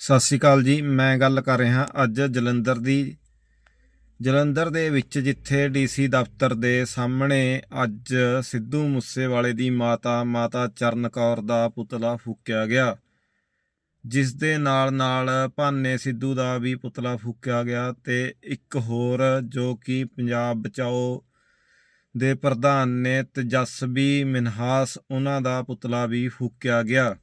ਸਤਿ ਸ਼੍ਰੀ ਅਕਾਲ ਜੀ। ਮੈਂ ਗੱਲ ਕਰ ਰਿਹਾ ਅੱਜ ਜਲੰਧਰ ਦੀ, ਜਲੰਧਰ ਦੇ ਵਿੱਚ ਜਿੱਥੇ ਡੀਸੀ ਦਫ਼ਤਰ ਦੇ ਸਾਹਮਣੇ ਅੱਜ ਸਿੱਧੂ ਮੂਸੇਵਾਲੇ ਦੀ ਮਾਤਾ ਮਾਤਾ ਚਰਨ ਕੌਰ ਦਾ ਪੁਤਲਾ ਫੂਕਿਆ ਗਿਆ। ਜਿਸ ਦੇ ਨਾਲ ਨਾਲ ਭਾਨੇ ਸਿੱਧੂ ਦਾ ਵੀ ਪੁਤਲਾ ਫੂਕਿਆ ਗਿਆ ਤੇ ਇੱਕ ਹੋਰ ਜੋ ਕਿ ਪੰਜਾਬ ਬਚਾਓ ਦੇ ਪ੍ਰਧਾਨ ਨੇ ਤੇਜਸਵੀ ਮਿਨਹਾਸ, ਉਹਨਾਂ ਦਾ ਪੁਤਲਾ ਵੀ ਫੂਕਿਆ ਗਿਆ।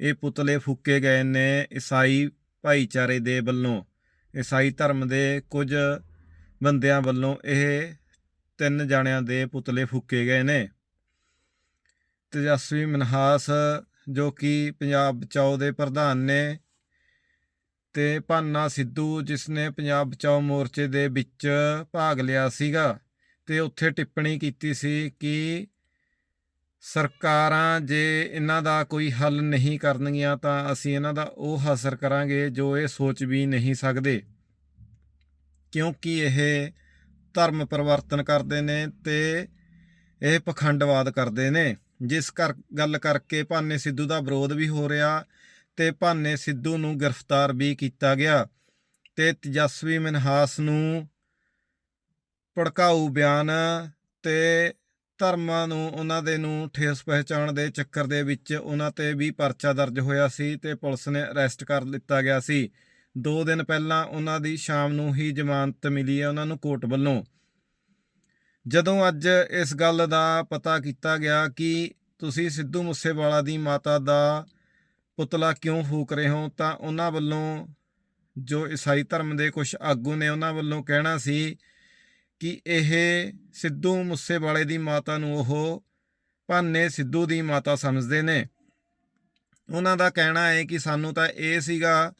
ਇਹ ਪੁਤਲੇ ਫੂਕੇ ਗਏ ਨੇ ਈਸਾਈ ਭਾਈਚਾਰੇ ਦੇ ਵੱਲੋਂ। ਈਸਾਈ ਧਰਮ ਦੇ ਕੁਝ ਬੰਦਿਆਂ ਵੱਲੋਂ ਇਹ ਤਿੰਨ ਜਾਣਿਆਂ ਦੇ ਪੁਤਲੇ ਫੂਕੇ ਗਏ ਨੇ। ਤੇਜਸਵੀ ਮਨਹਾਸ, ਜੋ ਕਿ ਪੰਜਾਬ ਬਚਾਓ ਦੇ ਪ੍ਰਧਾਨ ਨੇ, ਤੇ ਭਾਨਾ ਸਿੱਧੂ, ਜਿਸ ਨੇ ਪੰਜਾਬ ਬਚਾਓ ਮੋਰਚੇ ਦੇ ਵਿੱਚ ਭਾਗ ਲਿਆ ਸੀਗਾ, ਤੇ ਉੱਥੇ ਟਿੱਪਣੀ ਕੀਤੀ ਸੀ ਕਿ ਸਰਕਾਰਾਂ ਜੇ ਇਹਨਾਂ ਦਾ ਕੋਈ ਹੱਲ ਨਹੀਂ ਕਰਨਗੀਆਂ ਤਾਂ ਅਸੀਂ ਇਹਨਾਂ ਦਾ ਉਹ ਹਾਸਰ ਕਰਾਂਗੇ ਜੋ ਇਹ ਸੋਚ ਵੀ ਨਹੀਂ ਸਕਦੇ। ਕਿਉਂਕਿ ਇਹ ਧਰਮ ਪਰਿਵਰਤਨ ਕਰਦੇ ਨੇ ਤੇ ਇਹ ਪਖੰਡਵਾਦ ਕਰਦੇ ਨੇ। ਜਿਸ ਕਰ, ਗੱਲ ਕਰਕੇ ਭਾਨੇ ਸਿੱਧੂ ਦਾ ਵਿਰੋਧ ਵੀ ਹੋ ਰਿਹਾ ਤੇ ਭਾਨੇ ਸਿੱਧੂ ਨੂੰ ਗ੍ਰਿਫਤਾਰ ਵੀ ਕੀਤਾ ਗਿਆ ਤੇ ਤੇਜਸਵੀ ਮਨਹਾਸ ਨੂੰ ਭੜਕਾਊ ਬਿਆਨ ਤੇ ਧਰਮਾਂ ਨੂੰ, ਉਹਨਾਂ ਦੇ ਨੂੰ ਠੇਸ ਪਹਿਚਾਣ ਦੇ ਚੱਕਰ ਦੇ ਵਿੱਚ ਉਹਨਾਂ ਤੇ ਵੀ ਪਰਚਾ ਦਰਜ ਹੋਇਆ ਸੀ ਤੇ ਪੁਲਿਸ ਨੇ ਅਰੈਸਟ ਕਰ ਲਿੱਤਾ ਗਿਆ ਸੀ। 2 ਦਿਨ ਪਹਿਲਾਂ ਉਹਨਾਂ ਦੀ ਸ਼ਾਮ ਨੂੰ ਹੀ ਜ਼ਮਾਨਤ ਮਿਲੀ ਹੈ ਉਹਨਾਂ ਨੂੰ ਕੋਰਟ ਵੱਲੋਂ। ਜਦੋਂ ਅੱਜ ਇਸ ਗੱਲ ਦਾ ਪਤਾ ਕੀਤਾ ਗਿਆ ਕਿ ਤੁਸੀਂ ਸਿੱਧੂ ਮੂਸੇਵਾਲਾ ਦੀ ਮਾਤਾ ਦਾ ਪੁਤਲਾ ਕਿਉਂ ਫੂਕ ਰਹੇ ਹੋ, ਤਾਂ ਉਹਨਾਂ ਵੱਲੋਂ ਜੋ ਈਸਾਈ ਧਰਮ ਦੇ ਕੁਝ ਆਗੂ ਨੇ ਉਹਨਾਂ ਵੱਲੋਂ ਕਹਿਣਾ ਸੀ ਕਿ ਇਹ ਸਿੱਧੂ ਮੂਸੇਵਾਲੇ ਦੀ ਮਾਤਾ ਨੂੰ ਉਹ ਭਾਨੇ ਸਿੱਧੂ ਦੀ ਮਾਤਾ ਸਮਝਦੇ ਨੇ। ਉਹਨਾਂ ਦਾ ਕਹਿਣਾ ਹੈ ਕਿ ਸਾਨੂੰ ਤਾਂ ਇਹ ਸੀਗਾ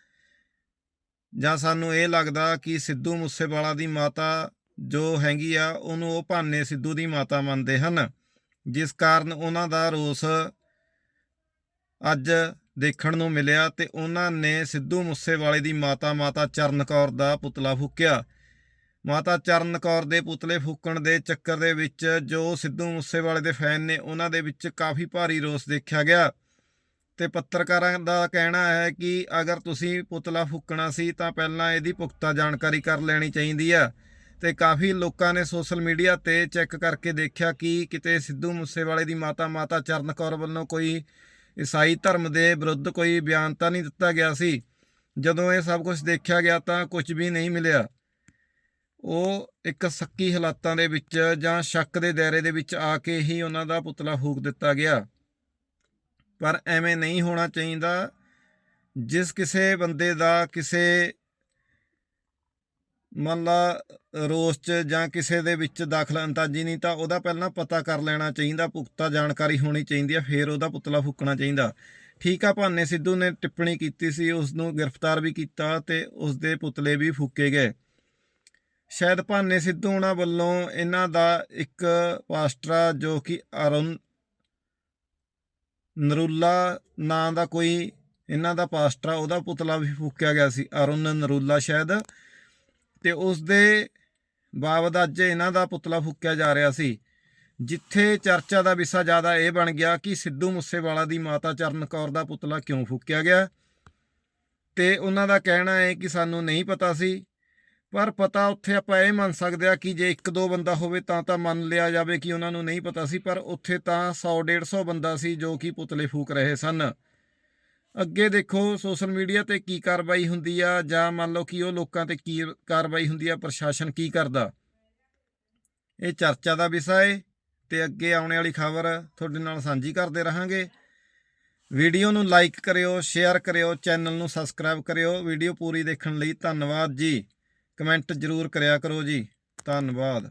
ਜਾਂ ਸਾਨੂੰ ਇਹ ਲੱਗਦਾ ਕਿ ਸਿੱਧੂ ਮੂਸੇਵਾਲਾ ਦੀ ਮਾਤਾ ਜੋ ਹੈਗੀ ਆ, ਉਹਨੂੰ ਉਹ ਭਾਨੇ ਸਿੱਧੂ ਦੀ ਮਾਤਾ ਮੰਨਦੇ ਹਨ। ਜਿਸ ਕਾਰਨ ਉਹਨਾਂ ਦਾ ਰੋਸ ਅੱਜ ਦੇਖਣ ਨੂੰ ਮਿਲਿਆ ਤੇ ਉਹਨਾਂ ਨੇ ਸਿੱਧੂ ਮੂਸੇਵਾਲੇ ਦੀ ਮਾਤਾ ਮਾਤਾ ਚਰਨ ਕੌਰ ਦਾ ਪੁਤਲਾ ਫੂਕਿਆ। ਮਾਤਾ ਚਰਨ ਕੌਰ ਦੇ ਪੁਤਲੇ ਫੂਕਣ ਦੇ ਚੱਕਰ ਦੇ ਵਿੱਚ ਜੋ ਸਿੱਧੂ ਮੂਸੇਵਾਲੇ ਦੇ ਫੈਨ ਨੇ, ਉਹਨਾਂ ਦੇ ਵਿੱਚ ਕਾਫੀ ਭਾਰੀ ਰੋਸ ਦੇਖਿਆ ਗਿਆ। ਤੇ ਪੱਤਰਕਾਰਾਂ ਦਾ ਕਹਿਣਾ ਹੈ ਕਿ ਅਗਰ ਤੁਸੀਂ ਪੁਤਲਾ ਫੂਕਣਾ ਸੀ, ਤਾਂ ਪਹਿਲਾਂ ਇਹਦੀ ਪੁਖਤਾ ਜਾਣਕਾਰੀ ਕਰ ਲੈਣੀ ਚਾਹੀਦੀ ਆ ਤੇ ਕਾਫੀ ਲੋਕਾਂ ਨੇ ਸੋਸ਼ਲ ਮੀਡੀਆ ਤੇ ਚੈੱਕ ਕਰਕੇ ਦੇਖਿਆ ਕਿ ਕਿਤੇ ਸਿੱਧੂ ਮੂਸੇਵਾਲੇ ਦੀ ਮਾਤਾ ਮਾਤਾ ਚਰਨ ਕੌਰ ਵੱਲੋਂ ਕੋਈ ਈਸਾਈ ਧਰਮ ਦੇ ਵਿਰੁੱਧ ਕੋਈ ਬਿਆਨ ਤਾਂ ਨਹੀਂ ਦਿੱਤਾ ਗਿਆ ਸੀ। ਜਦੋਂ ਇਹ ਸਭ ਕੁਝ ਦੇਖਿਆ ਗਿਆ ਤਾਂ ਕੁਝ ਵੀ ਨਹੀਂ ਮਿਲਿਆ। ਉਹ ਇੱਕ ਸੱਕੀ ਹਾਲਾਤਾਂ ਦੇ ਵਿੱਚ ਜਾਂ ਸ਼ੱਕ ਦੇ ਦਾਇਰੇ ਦੇ ਵਿੱਚ ਆ ਕੇ ਹੀ ਉਹਨਾਂ ਦਾ ਪੁਤਲਾ ਫੂਕ ਦਿੱਤਾ ਗਿਆ। ਪਰ ਐਵੇਂ ਨਹੀਂ ਹੋਣਾ ਚਾਹੀਦਾ। ਜਿਸ ਕਿਸੇ ਬੰਦੇ ਦਾ ਕਿਸੇ ਮੰਨ ਲਾ ਰੋਸ 'ਚ ਜਾਂ ਕਿਸੇ ਦੇ ਵਿੱਚ ਦਖਲ ਅੰਦਾਜ਼ੀ ਨਹੀਂ, ਤਾਂ ਉਹਦਾ ਪਹਿਲਾਂ ਪਤਾ ਕਰ ਲੈਣਾ ਚਾਹੀਦਾ। ਪੁਖਤਾ ਜਾਣਕਾਰੀ ਹੋਣੀ ਚਾਹੀਦੀ ਹੈ, ਫਿਰ ਉਹਦਾ ਪੁਤਲਾ ਫੂਕਣਾ ਚਾਹੀਦਾ। ਠੀਕ ਆ, ਭਾਨੇ ਸਿੱਧੂ ਨੇ ਟਿੱਪਣੀ ਕੀਤੀ ਸੀ ਉਸ ਨੂੰ ਗ੍ਰਿਫਤਾਰ ਵੀ ਕੀਤਾ ਤੇ ਉਸ ਦੇ ਪੁਤਲੇ ਵੀ ਫੂਕੇ ਗਏ। ਸ਼ਾਇਦ ਭਾਨੇ ਸਿੱਧੂ ਉਹਨਾਂ ਵੱਲੋਂ ਇਹਨਾਂ ਦਾ ਇੱਕ ਪਾਸਟਰਾ ਜੋ ਕਿ ਅਰੁਣ ਨਰੂਲਾ ਨਾਂ ਦਾ ਕੋਈ ਇਹਨਾਂ ਦਾ ਪਾਸਟਰਾ, ਉਹਦਾ ਪੁਤਲਾ ਵੀ ਫੂਕਿਆ ਗਿਆ ਸੀ, ਅਰੁਣ ਨਰੂਲਾ ਸ਼ਾਇਦ। ਤੇ ਉਸ ਦੇ ਬਾਬਤ ਅੱਜ ਇਹਨਾਂ ਦਾ ਪੁਤਲਾ ਫੂਕਿਆ ਜਾ ਰਿਹਾ ਸੀ, ਜਿੱਥੇ ਚਰਚਾ ਦਾ ਵਿਸ਼ਾ ਜ਼ਿਆਦਾ ਇਹ ਬਣ ਗਿਆ ਕਿ ਸਿੱਧੂ ਮੂਸੇਵਾਲਾ ਦੀ ਮਾਤਾ ਚਰਨ ਕੌਰ ਦਾ ਪੁਤਲਾ ਕਿਉਂ ਫੂਕਿਆ ਗਿਆ। ਤੇ ਉਹਨਾਂ ਦਾ ਕਹਿਣਾ ਹੈ ਕਿ ਸਾਨੂੰ ਨਹੀਂ ਪਤਾ ਸੀ ਪਰ ਪਤਾ ਉੱਥੇ ਆਪਾਂ ਇਹ ਮੰਨ ਸਕਦੇ ਆ ਕਿ ਜੇ ਇੱਕ ਦੋ ਬੰਦਾ ਹੋਵੇ ਤਾਂ ਤਾਂ ਮੰਨ ਲਿਆ ਜਾਵੇ ਕਿ ਉਹਨਾਂ ਨੂੰ ਨਹੀਂ ਪਤਾ ਸੀ, ਪਰ ਉੱਥੇ ਤਾਂ 100 150 ਬੰਦਾ ਸੀ ਜੋ ਕਿ ਪੁਤਲੇ ਫੂਕ ਰਹੇ ਸਨ। ਅੱਗੇ ਦੇਖੋ ਸੋਸ਼ਲ ਮੀਡੀਆ ਤੇ ਕੀ ਕਾਰਵਾਈ ਹੁੰਦੀ ਆ ਜਾਂ ਮੰਨ ਲਓ ਕਿ ਉਹ ਲੋਕਾਂ ਤੇ ਕੀ ਕਾਰਵਾਈ ਹੁੰਦੀ ਆ, ਪ੍ਰਸ਼ਾਸਨ ਕੀ ਕਰਦਾ। ਇਹ ਚਰਚਾ ਦਾ ਵਿਸ਼ਾ ਏ ਤੇ ਅੱਗੇ ਆਉਣ ਵਾਲੀ ਖਬਰ ਤੁਹਾਡੇ ਨਾਲ ਸਾਂਝੀ ਕਰਦੇ ਰਹਾਂਗੇ। ਵੀਡੀਓ ਨੂੰ ਲਾਈਕ ਕਰਿਓ, ਸ਼ੇਅਰ ਕਰਿਓ, ਚੈਨਲ ਨੂੰ ਸਬਸਕ੍ਰਾਈਬ ਕਰਿਓ। ਵੀਡੀਓ ਪੂਰੀ ਦੇਖਣ ਲਈ ਧੰਨਵਾਦ ਜੀ। ਕਮੈਂਟ ਜ਼ਰੂਰ ਕਰਿਆ ਕਰੋ ਜੀ। ਧੰਨਵਾਦ।